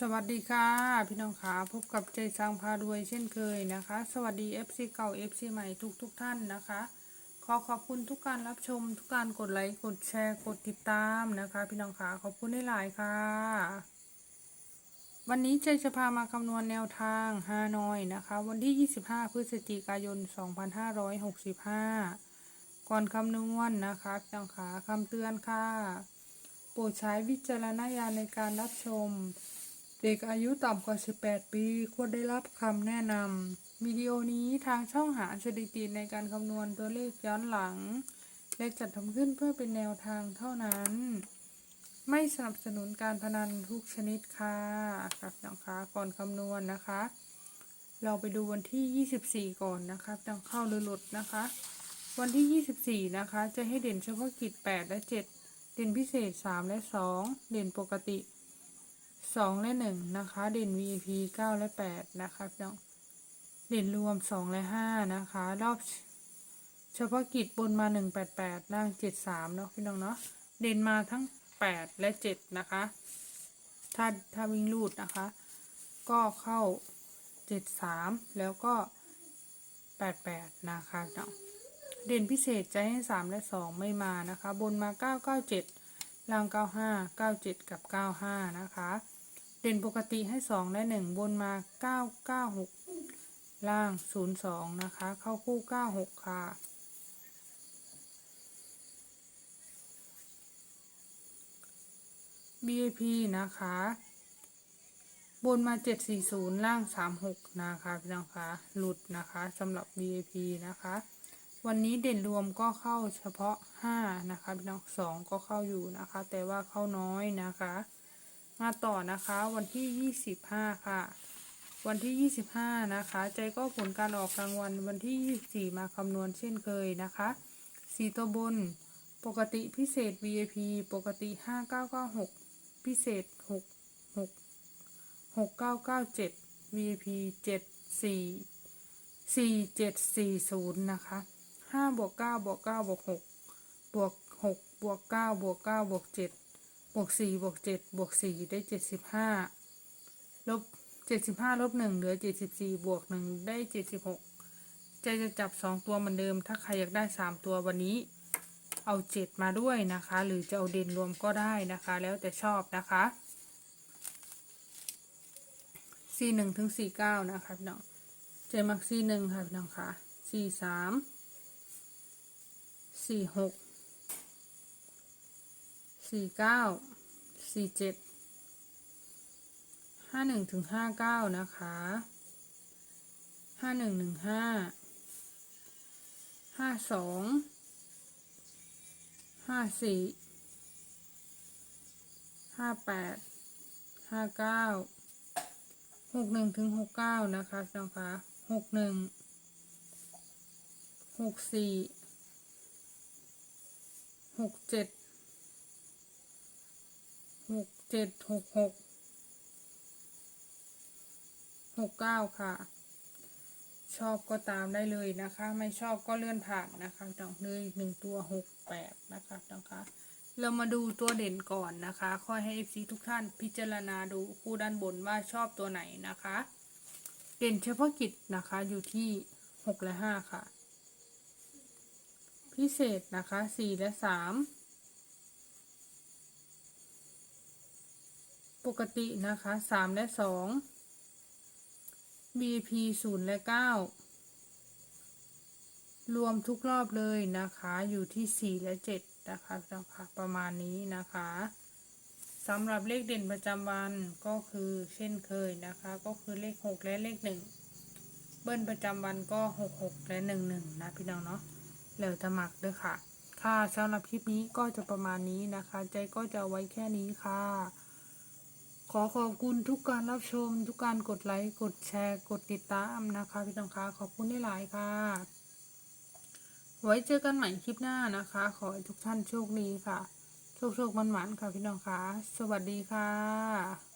สวัสดีค่ะ พี่น้องขาพบกับใจสร้างพารวยเช่นเคยนะคะ สวัสดี FC เก่า FC ใหม่ทุกทุกท่านนะคะ ขอขอบคุณทุกการรับชม ทุกการกดไลค์กดแชร์กดติดตามนะคะ พี่น้องขาขอบคุณหลายค่ะ วันนี้ใจจะพามาคำนวณแนวทางฮานอยนะคะ วันที่ 25 พฤศจิกายน 2565 ก่อนคำนวณนะคะพี่น้องขาคำเตือนค่ะโปรดใช้วิจารณญาณในการรับชม เด็กอายุต่ำกว่า 18 ปี ควรได้รับคำแนะนำวิดีโอนี้ทางช่องหาสถิติในการคำนวณตัวเลขย้อนหลัง และจัดทำขึ้นเพื่อเป็นแนวทางเท่านั้น ไม่สนับสนุนการพนันทุกชนิดค่ะครับนะคะก่อนคำนวณนะคะ เราไปดูวันที่ 24 ก่อนนะคะต้องเข้าหรือหลุดนะคะ วันที่ 24 นะคะ จะให้เด่นเฉพาะกิจ 8 และ 7 เด่นพิเศษ 3 และ 2 เด่นปกติ สองและหนึ่งนะคะ เด่น VIP เก้าและแปดนะคะพี่น้องเด่นรวมสองและห้านะคะ รอบเฉพาะกิจบนมาหนึ่งแปดแปดล่างเจ็ดสามเนาะพี่น้องเนาะเด่นมาทั้งแปดและเจ็ดนะคะถ้าถ้าวิ่งลูดนะคะ ก็เข้าเจ็ดสามแล้วก็แปดแปดนะคะพี่น้องเด่นพิเศษจะให้สามและสองไม่มานะคะ บนมาเก้าเก้าเจ็ดล่าง95 97กับ95นะคะ เด่นปกติให้2และ1บนมา996ล่าง02นะคะ เข้าคู่96ค่ะ BAP นะคะ บนมา 740 ล่าง 36 นะคะพี่น้องคะหลุดนะคะสำหรับ BAP นะคะ วันนี้เด่นรวมก็เข้าเฉพาะ 5 นะคะพี่น้องสองก็เข้าอยู่นะคะ แต่ว่าเข้าน้อยนะคะ มาต่อนะคะวันที่ 25 ค่ะ วันที่ 25 นะคะ ใจก็ผลการออกรางวัลวันที่ 24 มาคำนวณเช่นเคยนะคะสีตัวบน ปกติพิเศษ VIP ปกติ 5996 พิเศษ 6 6 6997 VIP 74 4740 นะคะ 5 บวก 9 บวก 9 บวก 6 บวก 6 บวก 9 บวก 9 บวก 7 บวกสี่บวกเจ็ดบวกสี่ได้เจ็ดสิบห้าลบเจ็ดสิบห้าลบหนึ่งเหลือเจ็ดสิบสี่บวกหนึ่งได้เจ็ดสิบหกจะจะจับสองตัวเหมือนเดิม ถ้าใครอยากได้สามตัววันนี้ เอาเจ็ดมาด้วยนะคะ หรือจะเอาเด่นรวมก็ได้นะคะ แล้วแต่ชอบนะคะสี่หนึ่งถึงสี่เก้านะคะพี่น้องเจมักสี่หนึ่งค่ะน้องค่ะสี่สามสี่หก สี่เก้าสี่เจ็ดห้าหนึ่งถึงห้าเก้านะคะห้าหนึ่งหนึ่งห้าห้าสองห้าสี่ห้าแปดห้าเก้าหกหนึ่งถึงหกเก้านะคะน้องคะหกหนึ่งหกสี่หกเจ็ด หกเจ็ดหกหกหกเก้าค่ะ ชอบก็ตามได้เลยนะคะ ไม่ชอบก็เลื่อนผ่านนะคะดอกเลยหนึ่งตัวหกแปดนะคะนะคะเรามาดูตัวเด่นก่อนนะคะ ค่อยให้ FC ทุกท่านพิจารณาดูคู่ด้านบนว่าชอบตัวไหนนะคะ เด่นเฉพาะกิจนะคะอยู่ที่หกและห้าค่ะ พิเศษนะคะสี่และสาม ปกตินะคะสามและสอง BP ศูนย์และเก้ารวมทุกรอบเลยนะคะ อยู่ที่สี่และเจ็ดนะคะพี่นะคะประมาณนี้นะคะสำหรับเลขเด่นประจำวันก็คือเช่นเคยนะคะ ก็คือเลขหกและเลขหนึ่งเบิ้ลประจำวันก็หกหกและหนึ่งหนึ่งนะพี่น้องเนาะแล้วจะหมักด้วยค่ะ ค่ะสำหรับคลิปนี้ก็จะประมาณนี้นะคะ ใจก็จะไว้แค่นี้ค่ะ ขอขอบคุณทุกการรับชม ทุกการกดไลค์ กดแชร์ กดติดตามนะคะ พี่น้องคะขอบคุณหลายๆค่ะ ไว้เจอกันใหม่คลิปหน้านะคะ ขอให้ทุกท่านโชคดีค่ะ โชคโชคมันหวานๆค่ะพี่น้องคะสวัสดีค่ะ